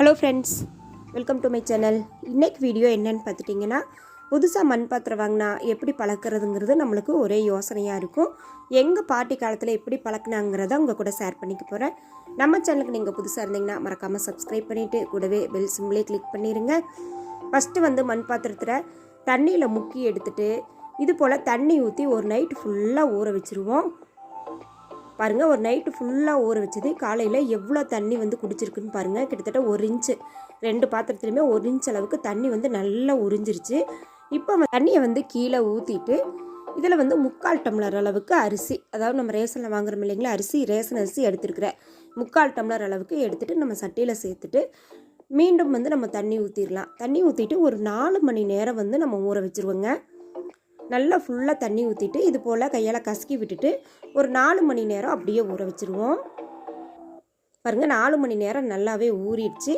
Hello friends welcome to my channel இன்றைக்கு video என்னன்னு பார்த்துட்டிங்கன்னா புதுசாக மண் பாத்திரம் வாங்கினா எப்படி பழக்கிறதுங்கிறது நம்மளுக்கு ஒரே யோசனையாக இருக்கும். எங்கள் பாட்டி காலத்தில் எப்படி பழக்கினாங்கிறத உங்கள் கூட ஷேர் பண்ணிக்க போகிறேன் நம்ம சேனலுக்கு நீங்கள் புதுசாக இருந்தீங்கன்னா மறக்காமல் சப்ஸ்கிரைப் பண்ணிவிட்டு கூடவே பெல் சிம்பிளே கிளிக் பண்ணிடுங்க ஃபஸ்ட்டு வந்து மண் பாத்திரத்தில் தண்ணியில் முக்கி எடுத்துகிட்டு இது போல் தண்ணி ஊற்றி ஒரு நைட் ஃபுல்லாக ஊற வச்சுருவோம். பாருங்கள் ஒரு நைட்டு ஃபுல்லாக ஊற வச்சது. காலையில் எவ்வளோ தண்ணி வந்து குடிச்சிருக்குன்னு பாருங்கள் கிட்டத்தட்ட ஒரு இன்ச்சு ரெண்டு பாத்திரத்துலையுமே ஒரு இன்ச் அளவுக்கு தண்ணி வந்து நல்லா உறிஞ்சிருச்சு. இப்போ தண்ணியை வந்து கீழே ஊற்றிட்டு இதில் வந்து முக்கால் டம்ளர் அளவுக்கு அரிசி அதாவது நம்ம ரேஷனில் வாங்குறோம் இல்லைங்களா அரிசி ரேஷன் அரிசி எடுத்துருக்கிறேன் முக்கால் டம்ளர் அளவுக்கு எடுத்துகிட்டு நம்ம சட்டியில் சேர்த்துட்டு மீண்டும் வந்து நம்ம தண்ணி ஊற்றிடலாம் தண்ணி ஊற்றிட்டு ஒரு நாலு மணி நேரம் வந்து நம்ம ஊற வச்சுருவோங்க. நல்லா ஃபுல்லாக தண்ணி ஊற்றிட்டு இது போல் கையால் கசக்கி விட்டுட்டு ஒரு நாலு மணி நேரம் அப்படியே ஊற வச்சுருவோம். பாருங்கள் நாலு மணி நேரம் நல்லாவே ஊறிடுச்சு.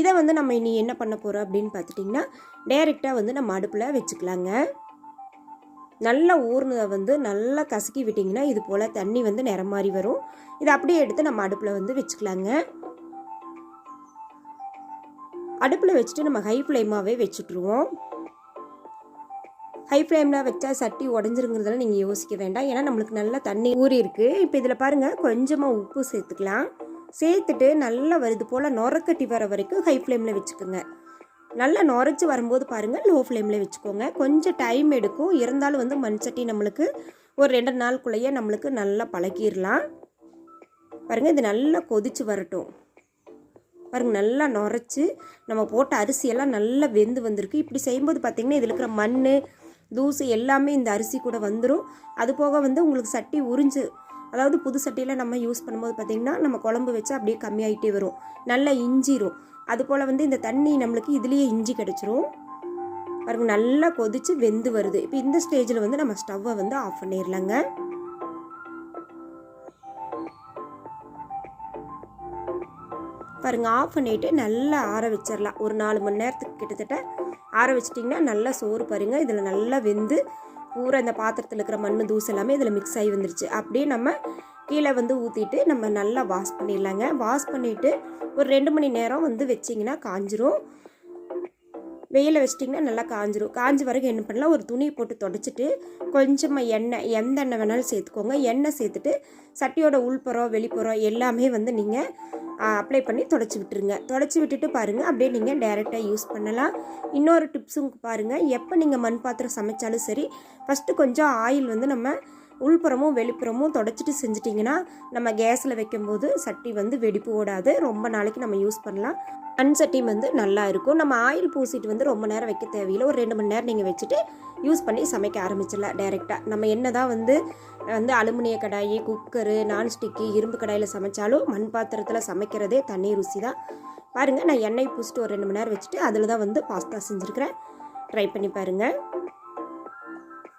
இதை வந்து நம்ம இனி என்ன பண்ண போகிறோம் அப்படின்னு பார்த்துட்டிங்கன்னா டைரெக்டாக வந்து நம்ம அடுப்பில் வச்சுக்கலாங்க. நல்லா ஊர்னதை வந்து நல்லா கசக்கி விட்டிங்கன்னா இது போல் தண்ணி வந்து நிறம் மாதிரி வரும். இதை அப்படியே எடுத்து நம்ம அடுப்பில் வந்து வச்சுக்கலாங்க. அடுப்பில் வச்சுட்டு நம்ம ஹை ஃப்ளேமாகவே வச்சுட்ருவோம் ஹை ஃப்ளேமில் வச்சா சட்டி உடஞ்சிருங்கிறதெல்லாம் நீங்கள் யோசிக்க வேண்டாம். ஏன்னா நம்மளுக்கு நல்லா தண்ணி ஊறி இருக்குது இப்போ இதில் பாருங்கள் கொஞ்சமாக உப்பு சேர்த்துக்கலாம். சேர்த்துட்டு நல்லா வருது போல் நுரக்கட்டி வர வரைக்கும் ஹை ஃப்ளேமில் வச்சுக்கோங்க. நல்லா நுரைச்சி வரும்போது பாருங்கள் லோ ஃப்ளேமில் வச்சுக்கோங்க. கொஞ்சம் டைம் எடுக்கும். இருந்தாலும் வந்து மண் சட்டி நம்மளுக்கு ஒரு ரெண்டு நாளுக்குள்ளேயே நம்மளுக்கு நல்லா பழக்கிடலாம் பாருங்கள் இது நல்லா கொதிச்சு வரட்டும். பாருங்கள் நல்லா நுரைச்சி நம்ம போட்ட அரிசியெல்லாம் நல்லா வெந்து வந்திருக்கு. இப்படி செய்யும்போது பார்த்திங்கன்னா இதில் இருக்கிற மண் தூசு எல்லாமே இந்த அரிசி கூட வந்துடும் அது போக வந்து உங்களுக்கு சட்டி உறிஞ்சு அதாவது புது சட்டியில் நம்ம யூஸ் பண்ணும்போது பார்த்திங்கன்னா நம்ம குழம்பு வச்சா அப்படியே கம்மியாயிட்டே வரும். நல்லா இஞ்சிரும். அதுபோல் வந்து இந்த தண்ணி நம்மளுக்கு இதுலேயே இஞ்சி கிடச்சிரும். பாருங்க நல்லா கொதிச்சு வெந்து வருது. இப்போ இந்த ஸ்டேஜில் வந்து நம்ம ஸ்டவ்வை வந்து ஆஃப் பண்ணிடலாங்க பாருங்க ஆஃப் பண்ணிட்டு நல்லா ஆற வச்சிடலாம் ஒரு நாலு மணி நேரத்துக்கு கிட்டத்தட்ட ஆற வச்சிட்டிங்கன்னா நல்லா சோறு பாருங்க. இதில் நல்லா வெந்து பூரா இந்த பாத்திரத்தில் இருக்கிற மண் தூசு எல்லாமே இதில் மிக்ஸ் ஆகி வந்துருச்சு. அப்படியே நம்ம கீழே வந்து ஊற்றிட்டு நம்ம நல்லா வாஷ் பண்ணிடலாங்க. வாஷ் பண்ணிவிட்டு ஒரு ரெண்டு மணி நேரம் வந்து வச்சிங்கன்னா காஞ்சிரும். வெயிலில் வச்சிட்டிங்கன்னா நல்லா காஞ்சிரும். காஞ்ச வரைக்கும் என்ன பண்ணலாம் ஒரு துணி போட்டு தொடச்சிட்டு கொஞ்சமாக எண்ணெய் எந்த எண்ணெய் வேணாலும் சேர்த்துக்கோங்க. எண்ணெய் சேர்த்துட்டு சட்டியோட உள்புறம் வெளிப்புறம் எல்லாமே வந்து நீங்கள் அப்ளை பண்ணி தொடச்சி விட்டுருங்க. தொடச்சி விட்டுட்டு பாருங்கள் அப்படியே நீங்கள் டைரெக்டாக யூஸ் பண்ணலாம். இன்னொரு டிப்ஸும் பாருங்கள் எப்போ நீங்கள் மண் பாத்திரம் சமைச்சாலும் சரி ஃபஸ்ட்டு கொஞ்சம் ஆயில் வந்து நம்ம உள்புறமும் வெளிப்புறமும் தொடச்சிட்டு செஞ்சிட்டிங்கன்னா நம்ம கேஸில் வைக்கும்போது சட்டி வந்து வெடிப்பு ஓடாது. ரொம்ப நாளைக்கு நம்ம யூஸ் பண்ணலாம். அன்சட்டி சட்டி வந்து நல்லா இருக்கும். நம்ம ஆயில் பூசிட்டு வந்து ரொம்ப நேரம் வைக்க தேவையில்லை. ஒரு ரெண்டு மணி நேரம் நீங்கள் வச்சுட்டு யூஸ் பண்ணி சமைக்க ஆரம்பிச்சிடலாம் டைரெக்டாக நம்ம என்ன தான் வந்து வந்து அலுமினிய கடாயி குக்கரு நான்ஸ்டிக்கு இரும்பு கடாயில் சமைச்சாலும் மண் பாத்திரத்தில் சமைக்கிறதே தண்ணி ருசி தான் பாருங்கள் நான் எண்ணெய் பூசிட்டு ஒரு ரெண்டு மணி நேரம் வச்சுட்டு அதில் தான் வந்து பாஸ்தா செஞ்சுருக்கிறேன். ட்ரை பண்ணி பாருங்கள்